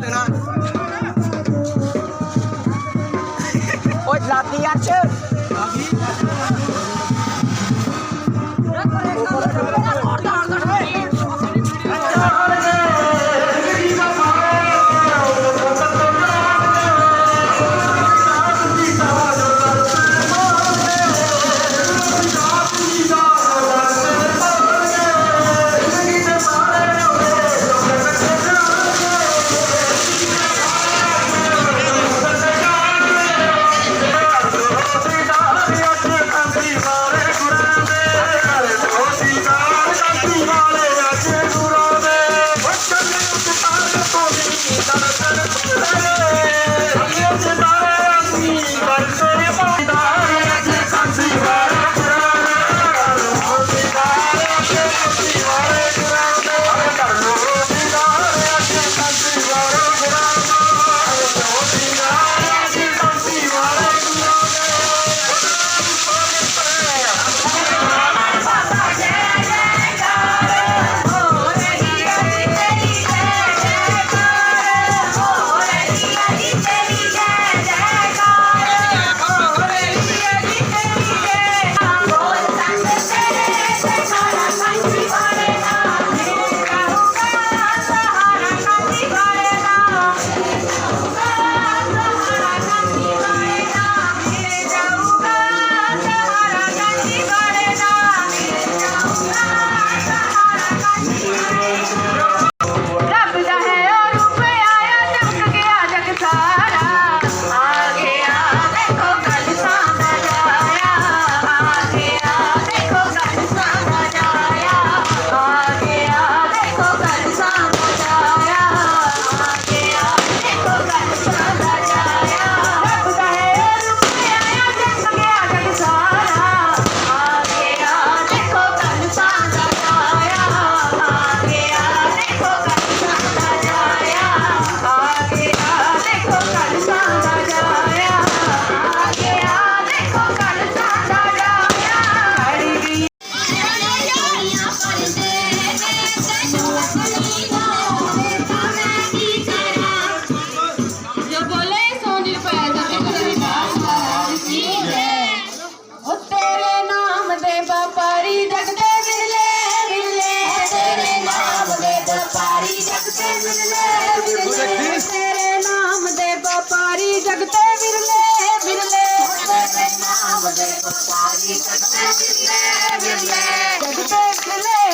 ਦੇਣਾ ਓਏ ਲਾਤੀ ਯਾਰ सकते बिरले बिरले नाम जय गोपाली सकते बिरले बिरले सकते बिरले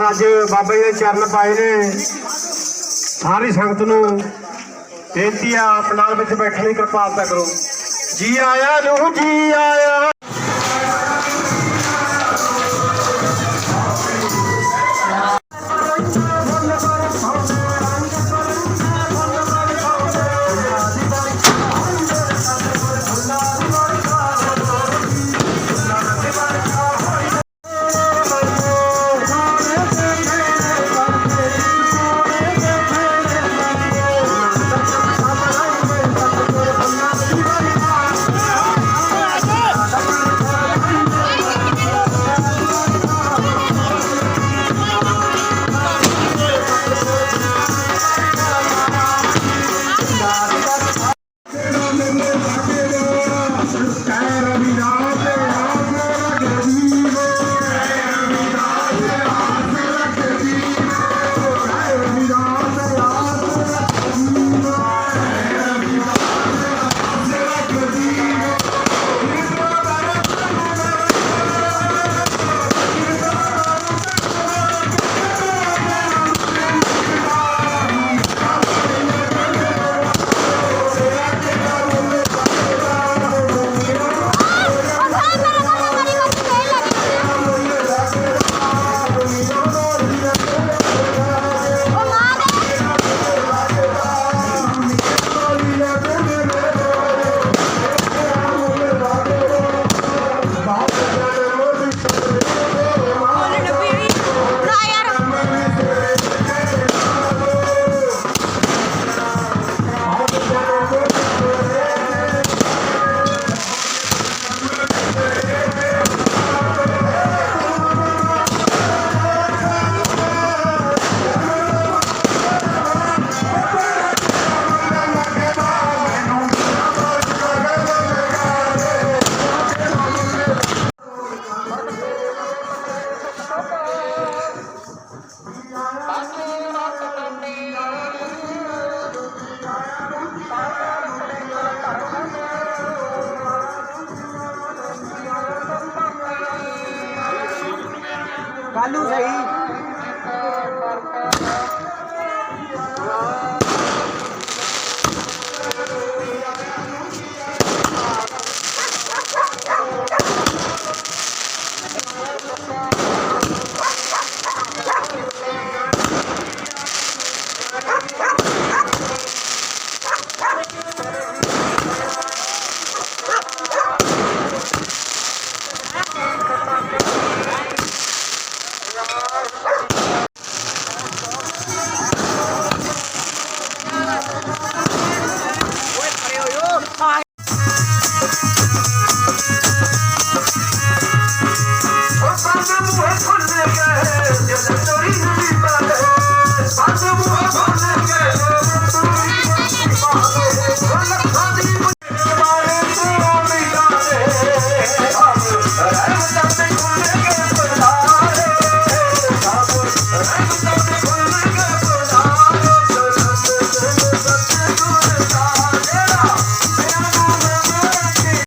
ਚਾਰ ਅੱਜ ਬਾਬਾ ਜੀ ਦੇ ਚਰਨ ਪਾਏ ਨੇ ਸਾਰੀ ਸੰਗਤ ਨੂੰ ਬੇਨਤੀ ਆ ਆਪ ਨਾਲ ਵਿੱਚ ਬੈਠਣ ਦੀ ਕਿਰਪਾਲਤਾ ਕਰੋ ਜੀ ਆਇਆ ਨੂੰ ਜੀ ਆਇਆ आलू सही